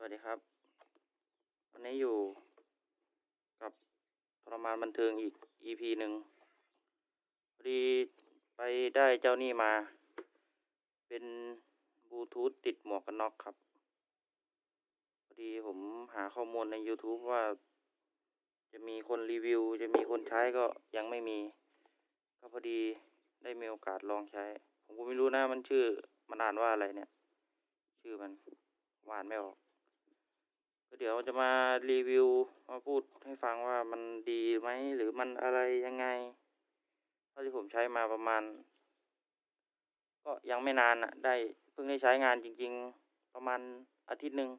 สวัสดีครับ วันนี้อยู่กับทรมานบันเทิงอีก EP หนึ่งพอดีไปได้เจ้านี่มา เป็นบลูทูธติดหมวกกันน็อกครับ พอดีผมหาข้อมูลใน YouTube ว่า จะมีคนรีวิว จะมีคนใช้ก็ยังไม่มี ก็พอดีได้มีโอกาสลองใช้ ผมก็ไม่รู้นะมันชื่อมันอ่านว่าอะไรเนี่ย ชื่อมันว่านไม่ออก ก็เดี๋ยวจะมารีวิวมาพูดให้ฟังว่ามันดีไหมหรือมันอะไรยังไงเท่าที่ผมใช้มาประมาณ ก็ยังไม่นานอะได้เพิ่งได้ใช้งานจริง ๆ ประมาณอาทิตย์หนึ่ง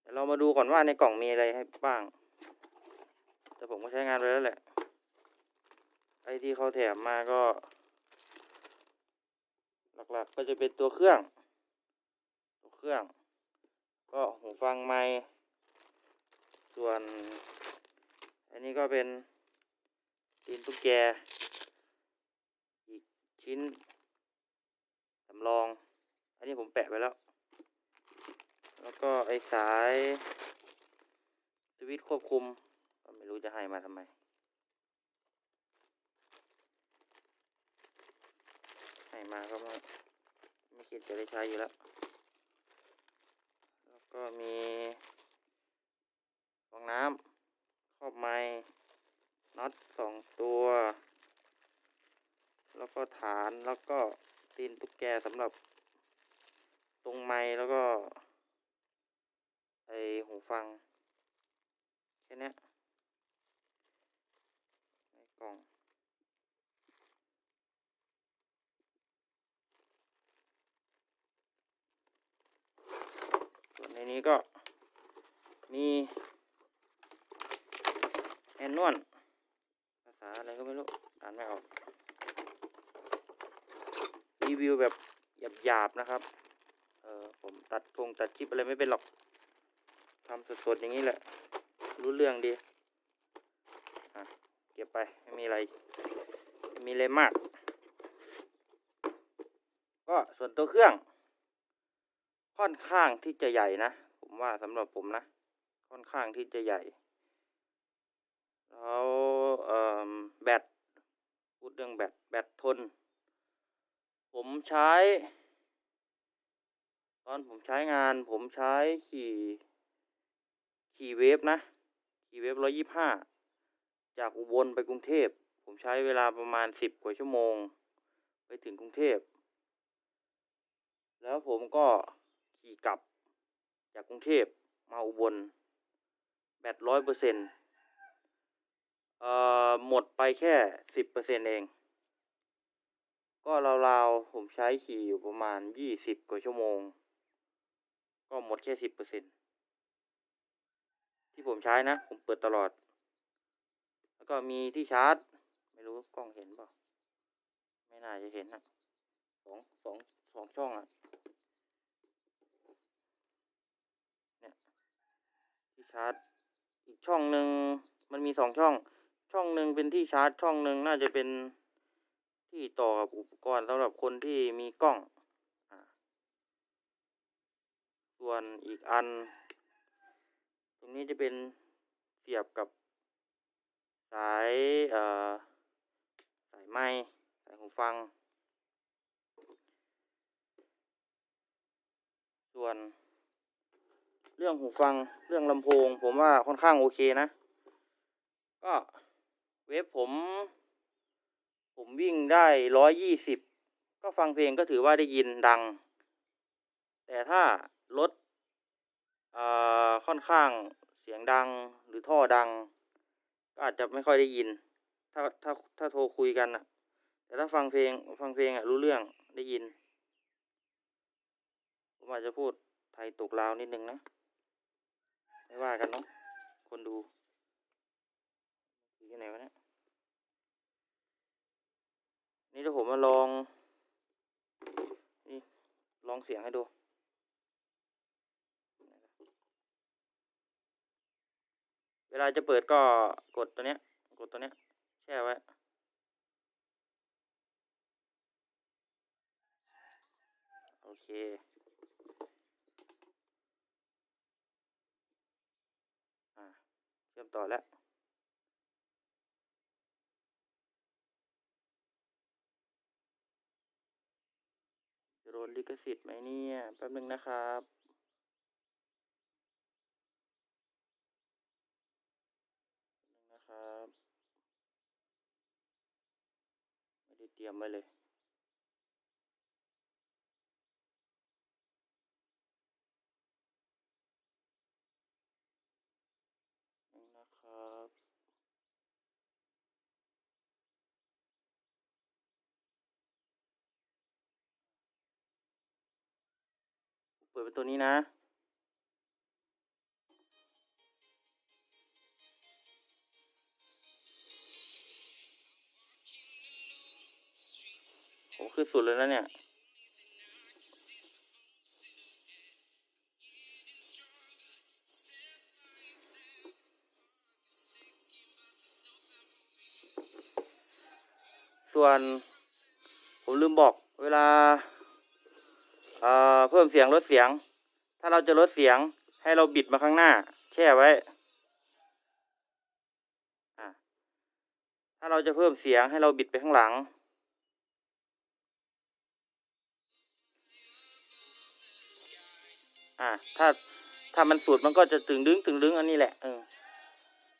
เดี๋ยวเรามาดูก่อนว่าในกล่องมีอะไรให้บ้าง แต่ผมก็ใช้งานไปแล้วแหละ ไอที่เขาแถมมาก็ หลักๆก็จะเป็นตัวเครื่อง ตัวเครื่อง ก็หูฟังไมค์ส่วน อันนี้ก็เป็นตีนตุ๊กแก อีกชิ้นสำรอง อันนี้ผมแปะไว้แล้ว แล้วก็ไอสายสวิตควบคุม ก็ไม่รู้จะให้มาทำไม ให้มาก็ไม่ไม่คิดจะได้ใช้อยู่แล้ว ก็มีฟองน้ำครอบไม้น็อตสองตัว แล้วก็ฐานแล้วก็ตีนตุ๊กแกสำหรับตรงไม้แล้วก็ ไอหูฟัง แค่นี้ในกล่อง ส่วน ในนี้ก็มีแอนนวลภาษาอะไรก็ไม่รู้อ่านไม่ออก รีวิวแบบหยาบๆนะครับ เออผมตัดทงตัดคลิปอะไรไม่เป็นหรอกทำสดๆอย่างนี้แหละ รู้เรื่องดีเก็บไป ไม่มีอะไรม่มีอะไรมาก ก็ส่วนตัวเครื่อง ค่อนข้างที่จะใหญ่นะ ผมว่าสำหรับผมนะ ค่อนข้างที่จะใหญ่ แล้วแบตพูดเรื่องแบตแบตทน ผมใช้ ตอนผมใช้งาน ผมใช้ขี่ขี่เวฟนะขี่เวฟร้อยี่ห้าจากอุบลไปกรุงเทพ ผมใช้เวลาประมาณสิบกว่าชั่วโมง ไปถึงกรุงเทพ แล้วผมก็ ขี่กลับ จากกรุงเทพมาอุบลแบตร้อยเปอร์เซ็นต์เอ่อหมดไปแค่สิบเปอร์เซ็นต์เอง ก็ราวๆผมใช้ขี่อยู่ประมาณยี่สิบกว่าชั่วโมง ก็หมดแค่สิบเปอร์เซ็นต์ที่ผมใช้นะ ผมเปิดตลอด แล้วก็มีที่ชาร์จ ไม่รู้กล้องเห็นเปล่า ไม่น่าจะเห็นนะสองสองสองช่องอะ ชาร์จ อีกช่องหนึ่งมันมีสองช่อง ช่องหนึ่งเป็นที่ชาร์จ ช่องหนึ่งน่าจะเป็นที่ต่อกับอุปกรณ์สำหรับคนที่มีกล้องอส่วนอีกอัน ตรงนี้จะเป็นเสียบกับสายสายไม้สายหูฟัง ส่วน เรื่องหูฟังเรื่องลำโพง ผมว่าค่อนข้างโอเคนะ ก็เวฟผม ผมวิ่งได้ร้อยยี่สิบก็ฟังเพลงก็ถือว่าได้ยินดัง แต่ถ้ารถเอ่อค่อนข้างเสียงดังหรือท่อดัง ก็อาจจะไม่ค่อยได้ยิน ถ้าถ้าถ้าโทรคุยกันอะแต่ถ้าฟังเพลงฟังเพลงอะรู้เรื่องได้ยิน ผมอาจจะพูดไทยตกลาวนิดนึงนะ ไม่ว่ากันเนาะคนดูอยู่ที่ไหนวะเนี่ยนี่ถ้าผมมาลองนี่ลองเสียงให้ดูเวลาจะเปิดก็กดตัวเนี้ย กดตัวเนี้ย แช่ไว้โอเค ต่อแล้วโดนลิขสิทธิ์ไหมเนี่ย แป๊บนึงนะครับแป๊บนึงนะครับ ไม่ได้เตรียมไว้เลย นึงนะครับ เปิดเป็นตัวนี้นะ โอ้คือสุดเลยนะเนี่ย ส่วน ผมลืมบอกเวลา อ่อเพิ่มเสียงลดเสียง ถ้าเราจะลดเสียงให้เราบิดมาข้างหน้า แช่ไว้อะถ้าเราจะเพิ่มเสียงให้เราบิดไปข้างหลัง อะถ้าถ้ามันสุดมันก็จะตึงดึงตึงดึงอันนี้แหละเออ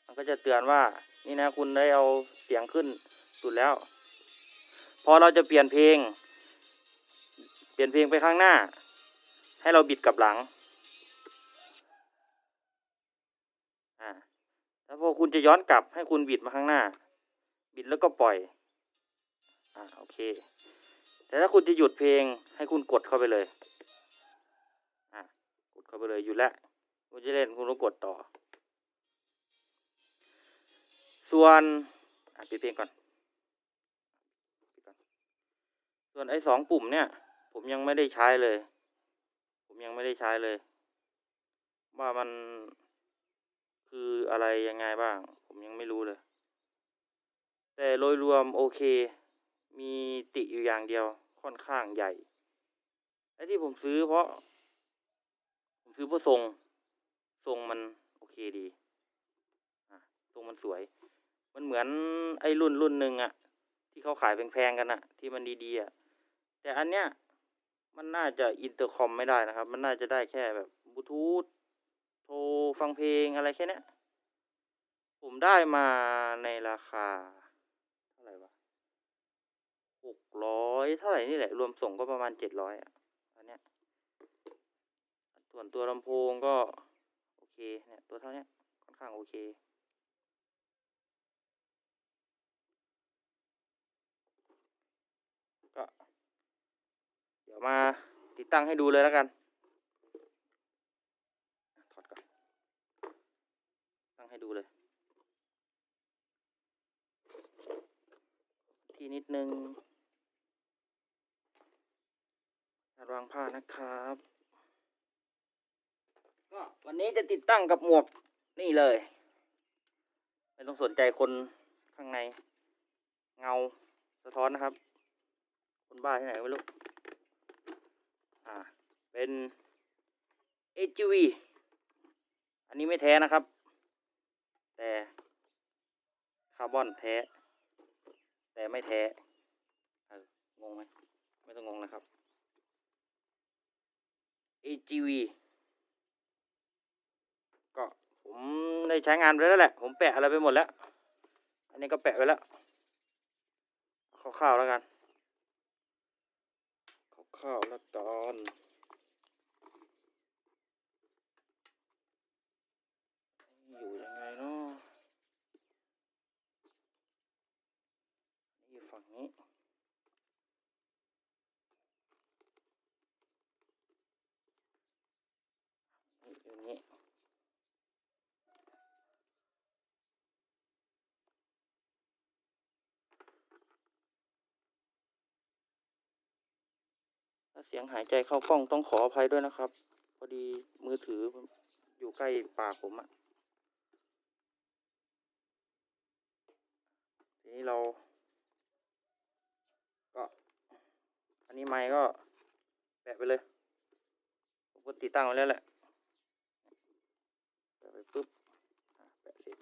มันก็จะเตือนว่า นี่นะคุณได้เอาเสียงขึ้นสุดแล้ว พอเราจะเปลี่ยนเพลง เปลี่ยนเพลงไปข้างหน้า ให้เราบิดกลับหลังอ่าแล้วพอคุณจะย้อนกลับให้คุณบิดมาข้างหน้า บิดแล้วก็ปล่อยอ่าโอเค แต่ถ้าคุณจะหยุดเพลงให้คุณกดเข้าไปเลยอะกดเข้าไปเลยหยุดแล้วคุณจะเล่นคุณก็กดต่อ ส่วนอะปิดเพลงก่อน ส่วนไอ้สองปุ่มเนี่ย ผมยังไม่ได้ใช้เลย ผมยังไม่ได้ใช้เลย ว่ามันคืออะไรยังไงบ้าง ผมยังไม่รู้เลย แต่โดยรวมโอเค มีติอยู่อย่างเดียวค่อนข้างใหญ่ไอ้ที่ผมซื้อเพราะ ผมซื้อเพราะทรงทรงมันโอเคดีทรงมันสวย มันเหมือนไอ้รุ่นรุ่นหนึ่งอะที่เขาขายแพงๆกันอะที่มันดีๆอะแต่อันเนี้ย มันน่าจะอินเตอร์คอมไม่ได้นะครับ มันน่าจะได้แค่แบบบลูทูธโทรฟังเพลงอะไรแค่เนี้ยผมได้มาในราคา เท่าไหร่วะหกร้อยเท่าไหร่นี่แหละ รวมส่งก็ประมาณเจ็ดร้อยอะอันเนี้ยส่วนตัวลำโพงก็ โอเค เนี่ย ตัวเท่านี้ค่อนข้างโอเค ดี๋ยวมาติดตั้งให้ดูเลยแล้วกันถอดก่อนตั้งให้ดูเลย ที่นิดนึงการวางผ้านะครับก็วันนี้จะติดตั้งกับหมวกนี่เลย ไม่ต้องสนใจคนข้างใน เงาสะท้อนนะครับ คนบ้าที่ไหนไม่รู้ อ่า เป็น AGV อันนี้ไม่แท้นะครับ แต่คาร์บอนแท้ แต่ไม่แท้งงไหมไม่ต้องงงนะครับ AGV ก็ผมได้ใช้งานไปแล้วแหละ ผมแปะอะไรไปหมดแล้ว อันนี้ก็แปะไว้แล้วคร่าวๆแล้วกัน ข้าวละตอนอยู่ยังไงเนาะนี่อยู่ฝั่งนี้นี่อยู่นี้ เสียงหายใจเข้ากล้องต้องขออภัยด้วยนะครับ พอดีมือถืออยู่ใกล้ปากผมอะทีนี้เรา ก็ อันนี้ไม้ก็แปะไปเลยผมก็ติดตั้งไว้แล้วแหละแปะไปปุ๊บแปะเสร็จ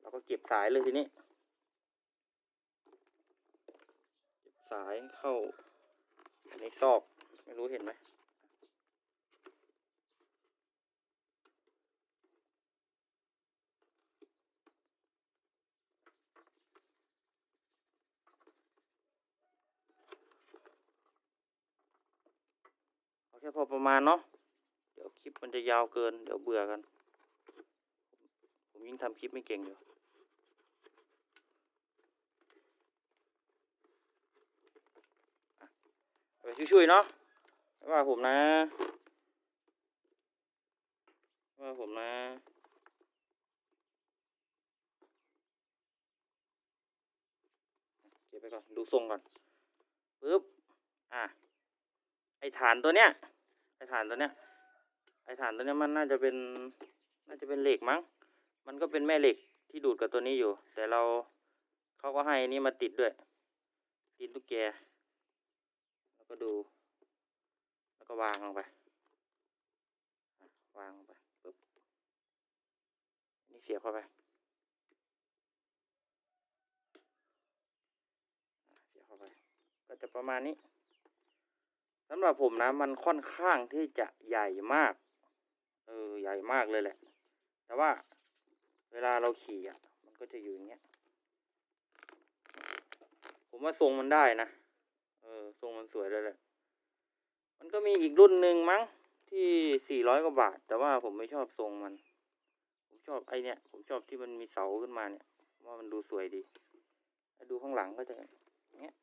เราก็เก็บสายเลยทีนี้เก็บสายเข้าในซอก ไม่รู้เห็นไหมเอาแค่พอประมาณเนาะเดี๋ยวคลิปมันจะยาวเกิน เดี๋ยวเบื่อกัน ผมยิ่งทำคลิปไม่เก่งอยู่ไปช่วยๆเนาะ ว่าผมนะ ว่าผมนะเก็บไปก่อน ดูทรงก่อนปึ๊บ อะ ไอฐานตัวเนี้ย ไอฐานตัวเนี้ย ไอฐานตัวเนี้ยมันน่าจะเป็น น่าจะเป็นเหล็กมั้ง มันก็เป็นแม่เหล็กที่ดูดกับตัวนี้อยู่ แต่เราเขาก็ให้นนี้มาติดด้วย ติดตุ๊กแก แล้วก็ดู ก็วางลงไปวางลงไปปึ๊บนี่เสียบเข้าไปเสียบเข้าไป ก็จะประมาณนี้สำหรับผมนะมันค่อนข้างที่จะใหญ่มาก เออใหญ่มากเลยแหละ แต่ว่าเวลาเราขี่อะ มันก็จะอยู่อย่างเงี้ย ผมว่าทรงมันได้นะ เออทรงมันสวยเลยแหละ มันก็มีอีกรุ่นหนึ่งมั้งที่สี่ร้อยกว่าบาท แต่ว่าผมไม่ชอบทรงมัน ผมชอบไอเนี้ยผมชอบที่มันมีเสาขึ้นมาเนี่ยว่ามันดูสวยดีแล้วดูข้างหลังก็จะอย่างเงี้ย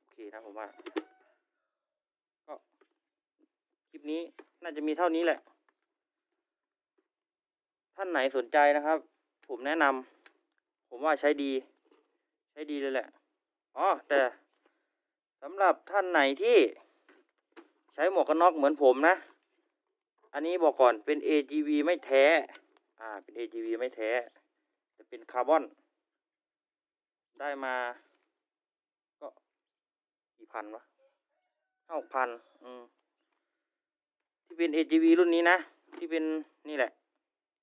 โอเคนะผมว่าก็คลิปนี้น่าจะมีเท่านี้แหละ ท่านไหนสนใจนะครับ ผมแนะนำผมว่าใช้ดี ใช้ดีเลยแหละ อ๋อแต่สำหรับท่านไหนที่ใช้หมวกกันน็อกเหมือนผมนะ อันนี้บอกก่อนเป็น AGV ไม่แท้ อ่า เป็น AGV ไม่แท้ จะเป็นคาร์บอน ได้มา ก็กี่พันวะห้าหกพันอืมที่เป็น AGV รุ่นนี้นะ ที่เป็นนี่แหละ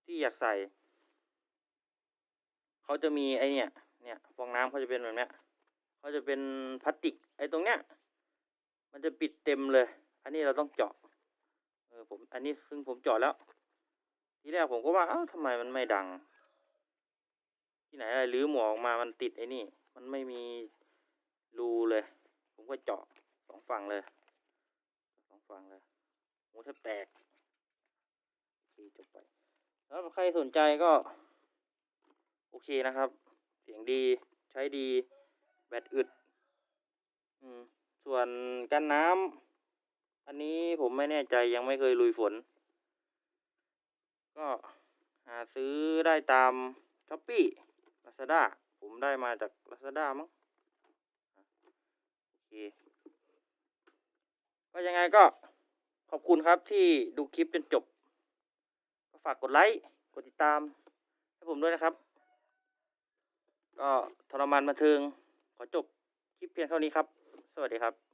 ที่อยากใส่ เขาจะมีไอเนี่ย เนี่ย ฟองน้ำเขาจะเป็นแบบเนี้ย เขาจะเป็นพลาสติกไอตรงเนี้ย มันจะปิดเต็มเลย อันนี้เราต้องเจาะ เออผมอันนี้ซึ่งผมเจาะแล้ว ทีแรกผมก็ว่าเอ้าทำไมมันไม่ดัง ที่ไหนอะไรรื้อหมวกออกมามันติดไอ้นี่ มันไม่มีรูเลย ผมก็เจาะสองฝั่งเลยสองฝั่งเลยโหแทบแตกโอเคจบไปแล้วใครสนใจก็ โอเคนะครับ เสียงดีใช้ดี แบตอึดอืมส่วนกันน้ำอันนี้ผมไม่แน่ใจยังไม่เคยลุยฝน ก็หาซื้อได้ตามช้อปปี้ลาซาด้าผมได้มาจากลาซาด้ามั้งโอเคก็ยังไงก็ขอบคุณครับที่ดูคลิปจนจบ ก็ฝากกดไลค์ กดติดตาม ให้ผมด้วยนะครับ ก็ทรมานบันเทิง ขอจบคลิปเพียงเท่านี้ครับ สวัสดีครับ